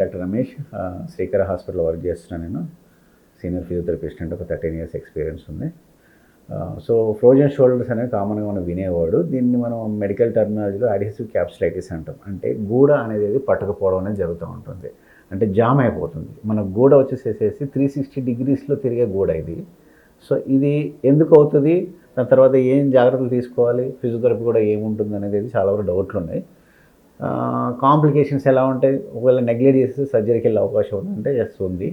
Doctor Ramesh. శ్రీకర హాస్పిటల్లో work చేస్తున్నాను నేను. సీనియర్ ఫిజియోథెరపిస్ట్ అంటే ఒక థర్టీన్ ఇయర్స్ ఎక్స్పీరియన్స్ ఉంది. సో ఫ్రోజన్ షోల్డర్స్ అనేది కామన్గా మనం వినేవాడు. దీన్ని మనం మెడికల్ టర్మినాలజీలో అడిహెసివ్ క్యాప్సిలైటిస్ అంటాం. అంటే గూడ అనేది పట్టకపోవడం అనేది జరుగుతూ ఉంటుంది. అంటే జామ్ అయిపోతుంది. మన గూడ వచ్చేసేసి త్రీ సిక్స్టీ డిగ్రీస్లో తిరిగే గూడ ఇది. సో ఇది ఎందుకు అవుతుంది? దాని తర్వాత ఏం జాగ్రత్తలు తీసుకోవాలి? ఫిజియోథెరపీ కూడా ఏముంటుంది అనేది చాలా వరకు డౌట్లు ఉన్నాయి. కాంప్లికేషన్స్ ఎలా ఉంటాయి? ఒకవేళ నెగ్లెక్ట్ చేస్తే సర్జరీకి వెళ్ళే అవకాశం ఉందంటే ఎస్ ఉంది.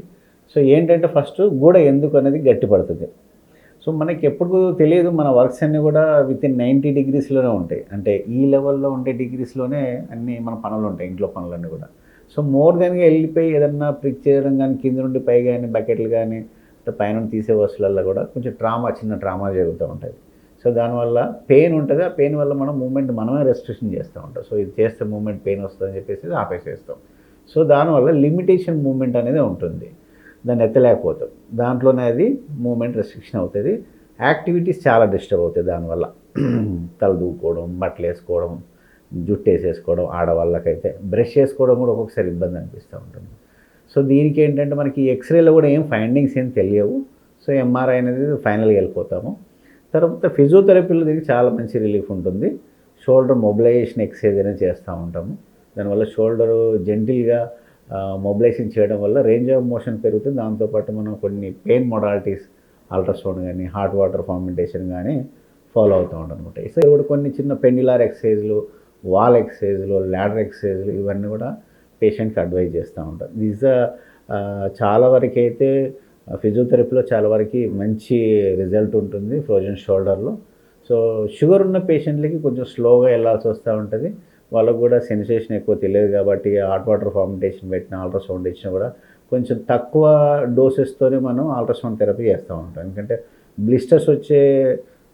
సో ఏంటంటే ఫస్ట్ గూడ ఎందుకు అనేది గట్టిపడుతుంది. సో మనకి ఎప్పుడు తెలియదు మన వర్క్స్ అన్నీ కూడా విత్ ఇన్ నైంటీ డిగ్రీస్లోనే ఉంటాయి. అంటే ఈ లెవెల్లో ఉండే డిగ్రీస్లోనే అన్ని మన పనులు ఉంటాయి ఇంట్లో పనులన్నీ కూడా. సో మోర్ దాన్గా వెళ్ళిపోయి ఏదన్నా ప్రిక్ చేయడం కానీ కింద నుండి పై కానీ బకెట్లు కానీ పైన తీసే వస్తువులలో కూడా కొంచెం ట్రామా చిన్న ట్రామా జరుగుతూ ఉంటుంది సో దానివల్ల పెయిన్ ఉంటుంది. ఆ పెయిన్ వల్ల మనం మూమెంట్ మనమే రెస్ట్రిక్షన్ చేస్తూ ఉంటాం. సో ఇది చేస్తే మూమెంట్ పెయిన్ వస్తుందని చెప్పేసి ఆపేసేస్తాం. సో దానివల్ల లిమిటేషన్ మూమెంట్ అనేది ఉంటుంది. దాన్ని ఎత్తలేకపోతాం. దాంట్లోనే అది మూమెంట్ రెస్ట్రిక్షన్ అవుతుంది. యాక్టివిటీస్ చాలా డిస్టర్బ్ అవుతాయి దానివల్ల. తల దూకోవడం బట్టలు వేసుకోవడం జుట్టు వేసేసుకోవడం ఆడవాళ్ళకైతే బ్రష్ చేసుకోవడం కూడా ఒక్కొక్కసారి ఇబ్బంది అనిపిస్తూ ఉంటుంది. సో దీనికి ఏంటంటే మనకి ఎక్స్రేలో కూడా ఏం ఫైండింగ్స్ ఏం తెలియవు. సో ఎంఆర్ఐ అనేది ఫైనల్గా వెళ్ళిపోతాము. తర్వాత ఫిజియోథెరపీలో దీనికి చాలా మంచి రిలీఫ్ ఉంటుంది. షోల్డర్ మొబిలైజేషన్ ఎక్సర్సైజ్ అనేది చేస్తూ ఉంటాము. దానివల్ల షోల్డర్ జెంటిల్గా మొబిలైజేషన్ చేయడం వల్ల రేంజ్ ఆఫ్ మోషన్ పెరుగుతుంది. దాంతోపాటు మనం కొన్ని పెయిన్ మొడాలిటీస్ అల్ట్రాసౌండ్ కానీ హాట్ వాటర్ ఫార్మెంటేషన్ కానీ ఫాలో అవుతూ ఉంటాం అనమాట ఇసే కూడా కొన్ని చిన్న పెండిలార్ ఎక్సర్సైజ్లు వాల్ ఎక్సర్సైజ్లు ల్యాడర్ ఎక్సర్సైజ్లు ఇవన్నీ కూడా పేషెంట్కి అడ్వైజ్ చేస్తూ ఉంటాం. దిస్ చాలా వరకు అయితే ఫిజియోథెరపీలో చాలా వరకు మంచి రిజల్ట్ ఉంటుంది ఫ్రోజన్ షోల్డర్లో. సో షుగర్ ఉన్న పేషెంట్లకి కొంచెం స్లోగా వెళ్ళాల్సి వస్తూ ఉంటుంది. వాళ్ళకు కూడా సెన్సేషన్ ఎక్కువ తెలియదు కాబట్టి హాట్ వాటర్ ఫార్మెంటేషన్ పెట్టిన అల్ట్రాసౌండ్ ఇచ్చినా కూడా కొంచెం తక్కువ డోసెస్తోనే మనం అల్ట్రాసౌండ్ థెరపీ చేస్తూ ఉంటాం. ఎందుకంటే బ్లిస్టర్స్ వచ్చే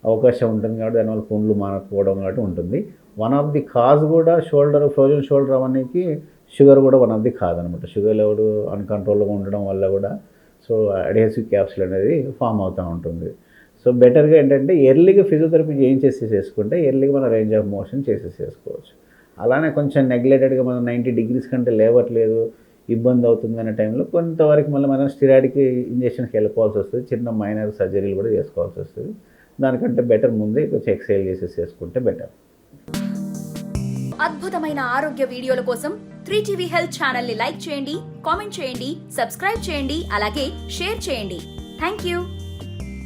అవకాశం ఉంటుంది కాబట్టి దానివల్ల పుండ్లు మానకపోవడం కాబట్టి ఉంటుంది. వన్ ఆఫ్ ది కాజ్ కూడా షోల్డర్ ఫ్రోజన్ షోల్డర్ అవన్నీకి షుగర్ కూడా వన్ ఆఫ్ ది కాజ్ అనమాట షుగర్ లెవెల్ అన్కంట్రోల్గా ఉండడం వల్ల కూడా సో అడేసివ్ క్యాప్సుల్ అనేది ఫామ్ అవుతూ ఉంటుంది. సో బెటర్గా ఏంటంటే ఎర్లీగా ఫిజియోథెరపీ చేయించేసి చేసుకుంటే ఎర్లీగా మన రేంజ్ ఆఫ్ మోషన్ చేసేసి చేసుకోవచ్చు అలానే కొంచెం నెగ్లెటెడ్గా మనం నైంటీ డిగ్రీస్ కంటే లేవట్లేదు ఇబ్బంది అవుతుంది అనే టైంలో కొంతవరకు మళ్ళీ మనం స్టిరాయిడ్కి ఇంజెక్షన్కి వెళ్ళిపోవాల్సి వస్తుంది చిన్న మైనర్ సర్జరీలు కూడా చేసుకోవాల్సి వస్తుంది. దానికంటే బెటర్ ముందే కొంచెం ఎక్సైజ్ చేసేసి చేసుకుంటే బెటర్. అద్భుతమైన ఆరోగ్య వీడియోల కోసం ఫ్రీ టీవీ హెల్త్ ఛానల్ని లైక్ చేయండి కామెంట్ చేయండి సబ్స్క్రైబ్ చేయండి అలాగే షేర్ చేయండి. Thank you